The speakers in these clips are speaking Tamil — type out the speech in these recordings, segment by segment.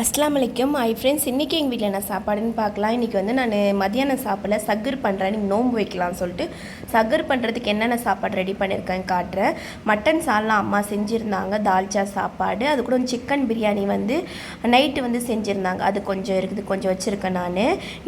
அஸ்லாம் வலைக்கும் ஐ ஃப்ரெண்ட்ஸ் இன்றைக்கி எங்கள் வீட்டில் என்ன சாப்பாடுன்னு பார்க்கலாம். இன்றைக்கி வந்து நான் மதியானம் சாப்பிடல. சக்கர் பண்ணுறேன் நீங்கள் நோன்பு வைக்கலாம்னு சொல்லிட்டு சக்கர் பண்ணுறதுக்கு என்னென்ன சாப்பாடு ரெடி பண்ணியிருக்கேன் காட்டுறேன். மட்டன் சால்னா அம்மா செஞ்சுருந்தாங்க. தால்ச்சா சாப்பாடு. அது கூட சிக்கன் பிரியாணி வந்து நைட்டு வந்து செஞ்சுருந்தாங்க. அது கொஞ்சம் இருக்குது. கொஞ்சம் வச்சுருக்கேன் நான்.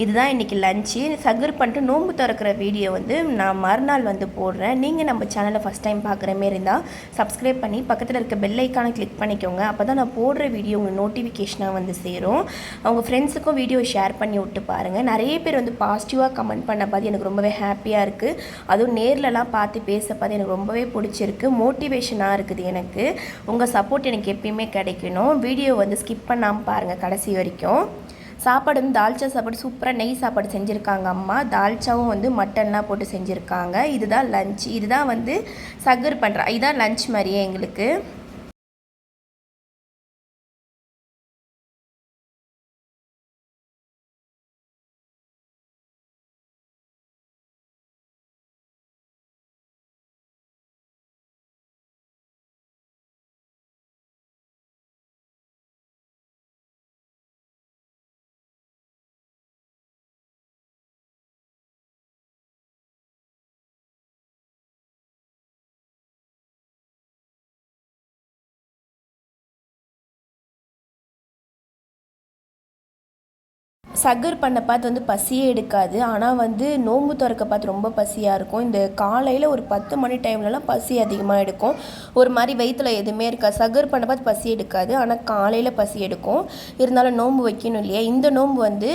இதுதான் இன்றைக்கி லஞ்சு சக்கர் பண்ணிட்டு நோம்பு திறக்கிற வீடியோ வந்து நான் மறுநாள் வந்து போடுறேன். நீங்கள் நம்ம சேனலை ஃபஸ்ட் டைம் பார்க்குற மாரி இருந்தால் சப்ஸ்கிரைப் பண்ணி பக்கத்தில் இருக்க பெல் ஐக்கானை கிளிக் பண்ணிக்கோங்க. அப்போ தான் நான் போடுற வீடியோ உங்களுக்கு நோட்டிஃபிகேஷனாக வந்து வந்து சேரும். அவங்க ஃப்ரெண்ட்ஸுக்கும் வீடியோ ஷேர் பண்ணி விட்டு பாருங்கள் நிறைய பேர் வந்து பாசிட்டிவாக கமெண்ட் பண்ண பார்த்து எனக்கு ரொம்பவே ஹாப்பியாக இருக்குது அதுவும் நேர்லலாம் பார்த்து பேச பார்த்து எனக்கு ரொம்பவே பிடிச்சிருக்கு. மோட்டிவேஷனாக இருக்குது எனக்கு. உங்கள் சப்போர்ட் எனக்கு எப்பயுமே கிடைக்கணும். வீடியோ வந்து ஸ்கிப் பண்ணாமல் பாருங்கள் கடைசி வரைக்கும். சாப்பாடு வந்து தால்ச்சா சாப்பாடு சூப்பராக நெய் சாப்பாடு செஞ்சுருக்காங்க அம்மா. தால்ச்சாவும் வந்து மட்டன்லாம் போட்டு செஞ்சுருக்காங்க. இதுதான் லஞ்ச் இதுதான் வந்து சகர் பண்ணுறா இதுதான் லஞ்ச் மாதிரியே எங்களுக்கு. சகர் பண்ண பார்த்து வந்து பசியே எடுக்காது. ஆனால் வந்து நோன்பு திறக்க பார்த்து ரொம்ப பசியாக இருக்கும். இந்த காலையில் ஒரு பத்து மணி டைம்லலாம் பசி அதிகமாக எடுக்கும். ஒரு மாதிரி வயிற்றில் எதுவுமே இருக்காது. சகர் பண்ண பார்த்து பசி எடுக்காது. ஆனால் காலையில் பசி எடுக்கும். இருந்தாலும் நோன்பு வைக்கணும் இல்லையா? இந்த நோம்பு வந்து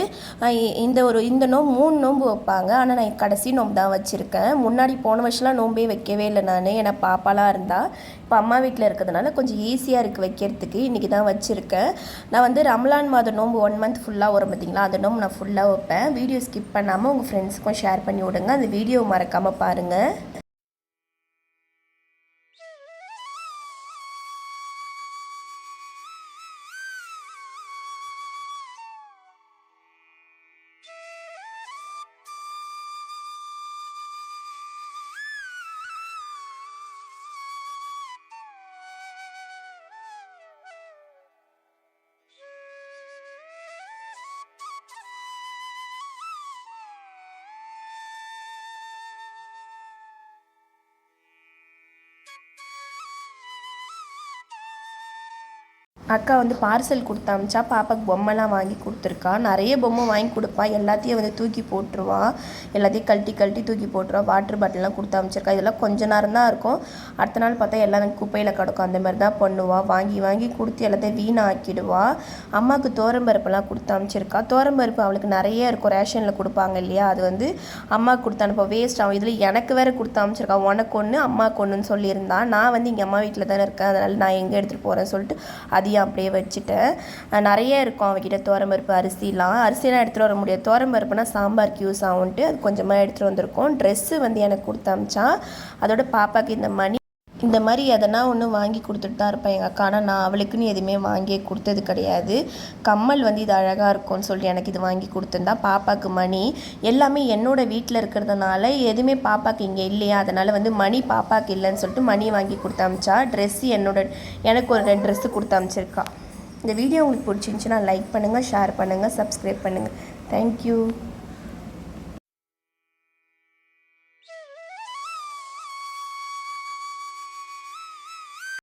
இந்த ஒரு இந்த நோம்பு மூணு நோம்பு வைப்பாங்க. ஆனால் நான் கடைசி நோம்பு தான் வச்சுருக்கேன். முன்னாடி போன வருஷம்லாம் நோம்பே வைக்கவே இல்லை நான். ஏன்னா பாப்பாலாம் இருந்தால் இப்போ அம்மா வீட்டில் இருக்கிறதுனால கொஞ்சம் ஈஸியாக இருக்குது வைக்கிறதுக்கு. இன்றைக்கி தான் வச்சுருக்கேன். நான் வந்து ரம்லான் மாதம் நோம்பு ஒன் மந்த் ஃபுல்லாக வரும் பார்த்திங்களா அந்த நான் ஃபுல்லாக வைப்பேன். வீடியோ ஸ்கிப் பண்ணாமல் உங்கள் ஃப்ரெண்ட்ஸுக்கும் ஷேர் பண்ணி விடுங்க. அந்த வீடியோ மறக்காமல் பாருங்கள் அக்கா வந்து பார்சல் கொடுத்து அமிச்சா பாப்பாக்கு பொம்மைலாம் வாங்கி கொடுத்துருக்கா. நிறைய பொம்மை வாங்கி கொடுப்பா. எல்லாத்தையும் வந்து தூக்கி போட்டுருவா. எல்லாத்தையும் கழட்டி கழட்டி தூக்கி போட்டுருவா. வாட்டர் பாட்டிலாம் கொடுத்து அமிச்சிருக்கா. இதெல்லாம் கொஞ்ச நேரம் தான் இருக்கும். அடுத்த நாள் பார்த்தா எல்லாம் குப்பையில் கிடக்கும். அந்த மாதிரி தான் பண்ணுவாள் வாங்கி வாங்கி கொடுத்து எல்லாத்தையும் வீணாக்கிடுவா. அம்மாவுக்கு தோரம்பருப்பெல்லாம் கொடுத்து அமிச்சிருக்கா. தோரம்பருப்பு அவளுக்கு நிறைய இருக்கும். ரேஷனில் கொடுப்பாங்க இல்லையா? அது வந்து அம்மாவுக்கு கொடுத்து அனுப்ப வேஸ்ட் ஆகும். இதில் எனக்கு வேறு கொடுத்து அமிச்சிருக்கா. உனக்கு ஒன்று அம்மாவுக்கு ஒன்றுன்னு சொல்லியிருந்தா. நான் வந்து இங்கே அம்மா வீட்டில் தானே இருக்கேன். அதனால் நான் எங்கே எடுத்துகிட்டு போகிறேன்னு சொல்லிட்டு அது அப்படியே வச்சுட்டேன். நிறைய இருக்கும் அவகிட்ட தோரம்பருப்பு அரிசிலாம். அரிசிலாம் எடுத்துகிட்டு வர முடியாது. தோரம்பருப்புனா சாம்பாருக்கு யூஸ் ஆகும்ட்டு அது கொஞ்சமாக எடுத்துகிட்டு வந்திருக்கோம். ட்ரெஸ்ஸு வந்து எனக்கு கொடுத்து அமிச்சான். அதோட பாப்பாவுக்கு இந்த மணி இந்த மாதிரி எதனா ஒன்று வாங்கி கொடுத்துட்டு தான் இருப்பேன். எங்கள் அக்கா ஆனால் நான் அவளுக்குன்னு எதுவுமே வாங்கி கொடுத்தது கிடையாது. கம்மல் வந்து இது அழகாக இருக்கும்னு சொல்லிட்டு எனக்கு இது வாங்கி கொடுத்துருந்தா. பாப்பாவுக்கு மணி எல்லாமே என்னோடய வீட்டில் இருக்கிறதுனால எதுவுமே பாப்பாவுக்கு இங்கே இல்லையா? அதனால் வந்து மணி பாப்பாவுக்கு இல்லைன்னு சொல்லிட்டு மணி வாங்கி கொடுத்தாமிச்சா ட்ரெஸ்ஸு என்னோட எனக்கு ஒரு ரெண்டு ட்ரெஸ்ஸு கொடுத்தாமிச்சிருக்கா இந்த வீடியோ உங்களுக்கு பிடிச்சிருந்துச்சுன்னா லைக் பண்ணுங்கள் ஷேர் பண்ணுங்கள் சப்ஸ்கிரைப் பண்ணுங்கள் தேங்க்யூ